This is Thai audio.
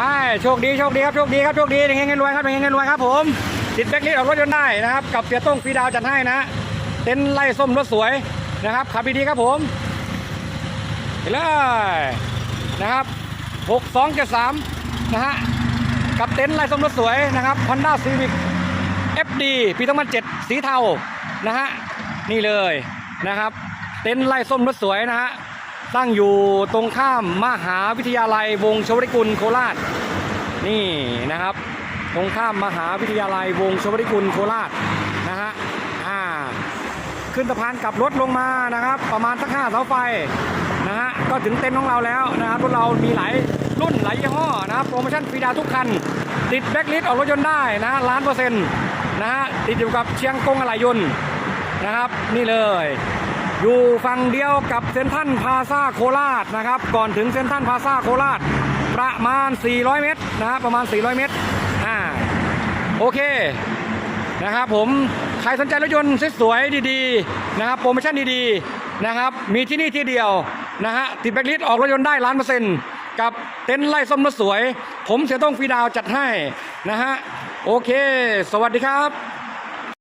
ไปโชคดีโชคดีครับโชคดีครับโชคดีเฮงเงินรวยครับเฮงเงินรวยครับผมติดแบ็คลิสต์ออกรถยนต์ได้นะครับกับเสียต้งฟรีดาวจัดให้นะเต็นไล่ส้มรถสวยนะครับขับดีๆครับผมไปเลยนะครับ6273นะฮะกับเต็นท์ไล่ส้มรถสวยนะครับ Honda Civic FD ปี2007สีเทานะฮะนี่เลยนะครับ เต็นท์ไล่ส้มรถสวยนะฮะ ตั้งอยู่ตรงข้ามมหาวิทยาลัยวงชวริกุลโคราช นี่นะครับ ตรงข้ามมหาวิทยาลัยวงชวริกุลโคราชนะฮะอ่าขึ้นสะพานกลับรถลงมานะครับ ประมาณสักห้าเสาไฟนะฮะก็ถึงเต็นท์ของเราแล้วนะครับรถเรามีหลายรุ่นหลายยี่ห้อนะครับโปรโมชั่นฟรีดาวทุกคัน ติดแบ็คลิสต์ออกรถยนต์ได้นะล้านเปอร์เซ็นต์นะฮะติดอยู่กับเชียงกงอะไหล่ยนต์นะครับ นี่เลย อยู่ฝั่งเดียวกับเซนทันพาซาโคราชนะครับ ก่อนถึงเซนทันพาซาโคราช ประมาณ 400 เมตรนะฮะประมาณ 400 เมตรอ่าโอเคนะครับผมใครสนใจรถยนต์สวยๆดีๆนะครับโปรโมชั่นดีๆนะครับมีที่นี่ที่เดียวนะฮะติดแบคลิสออกรถยนต์ได้ล้านเปอร์เซ็นต์กับเต็นท์ไล่ส้มรถสวย ผมเสียต้องฟีดาวจัดให้นะฮะโอเค สวัสดีครับ